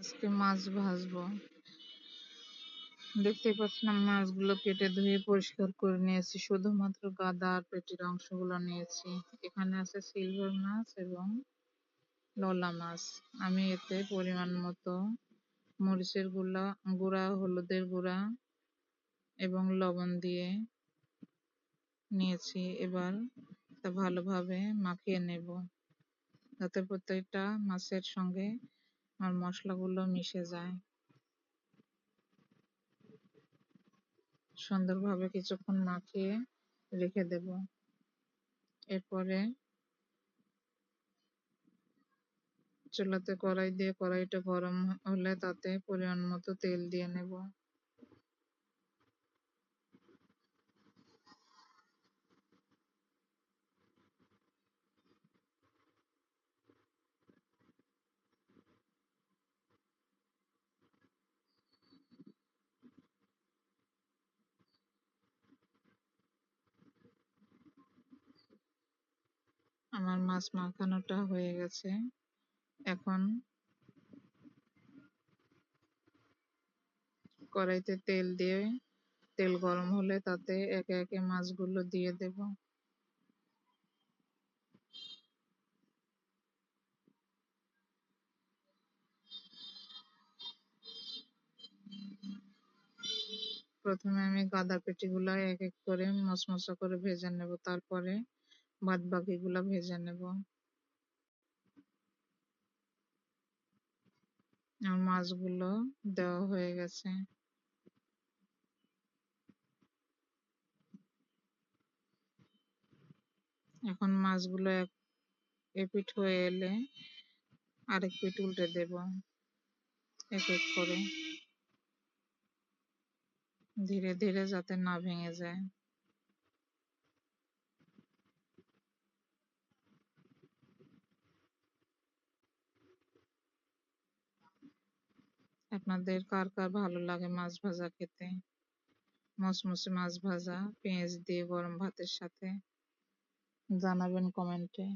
আজকে মাছ ভাজবো। দেখতে পাচ্ছেন মাছগুলো কেটে ধুয়ে পরিষ্কার করে নিয়েছি। শুধুমাত্র গাদা আর পেটির অংশগুলো নিয়েছি। এখানে আছে সিলভার মাছ এবং ললা মাছ। আমি এতে পরিমাণ মতো মরিচের গুঁড়া গুঁড়া, হলুদের গুঁড়া এবং লবণ দিয়ে নিয়েছি। এবার তা ভালোভাবে মাখিয়ে নেব। যাতে প্রত্যেকটা মাছের সঙ্গে আমার মশলাগুলো মিশে যায়। সুন্দরভাবে কিছুক্ষণ মাখিয়ে রেখে দেব। এরপরে চুলাতে কড়াই দিয়ে কড়াইটা গরম হলে তাতে পরিমাণ মতো তেল দিয়ে নেব। আমার মাছ মাখানোটা হয়ে গেছে। এখন কড়াইতে তেল দিয়ে, তেল গরম হলে তাতে একে একে মাছগুলো দিয়ে দেব। প্রথমে আমি গাদা পেটিগুলো এক এক করে মশমশা করে ভেজে নেব। তারপরে বাদ বাকিগুলো ভেজে নেব। আর মাছগুলো দেওয়া হয়ে গেছে। এখন মাছগুলো এক এপিট হয়ে এলে আরেক পিঠ উল্টে দেব, এক এক করে। ধীরে ধীরে যাতে না ভেঙে যায়। আপনাদের কার কার ভালো লাগে মাছ ভাজা খেতে? মচমচে মাছ ভাজা, পেঁয়াজ দিয়ে গরম ভাতের সাথে জানাবেন কমেন্টে।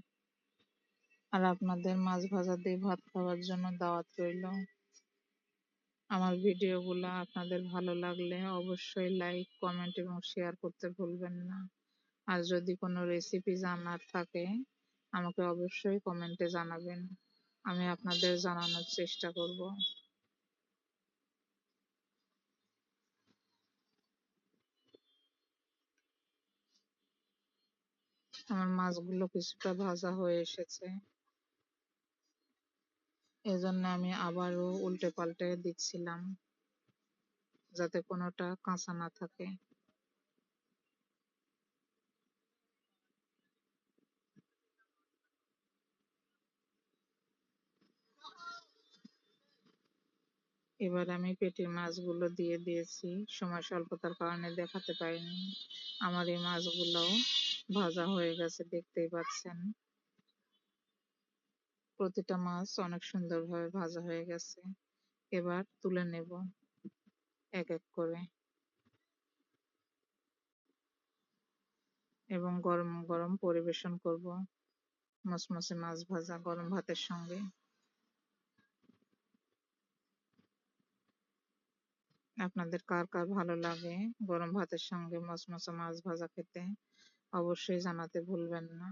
আর আপনাদের মাছ ভাজা দিয়ে ভাত খাওয়ার জন্য দাওয়াত রইল। আমার ভিডিওগুলো আপনাদের ভালো লাগলে অবশ্যই লাইক, কমেন্ট এবং শেয়ার করতে ভুলবেন না। আর যদি কোনো রেসিপি জানার থাকে, আমাকে অবশ্যই কমেন্টে জানাবেন। আমি আপনাদের জানানোর চেষ্টা করব। আমার মাছগুলো কিছুটা ভাজা হয়ে এসেছে। এজন্য আমি আবারও উল্টে পাল্টে দিচ্ছিলাম, যাতে কোনোটা কাঁচা না থাকে। এবার আমি পেটির মাছগুলো দিয়ে দিয়েছি। সময় স্বল্পতার কারণে দেখাতে পারিনি। আমার এই মাছগুলোও ভাজা হয়ে গেছে, দেখতেই পাচ্ছেন। প্রতিটা মাছ অনেক সুন্দরভাবে ভাজা হয়ে গেছে। এবার তুলে নেব এক এক করে। এবং গরম গরম পরিবেশন করব মচমচে মাছ ভাজা গরম ভাতের সঙ্গে। আপনাদের কার কার ভালো লাগে গরম ভাতের সঙ্গে মচমচে মাছ ভাজা খেতে? অবশ্যই জানাতে ভুলবেন না।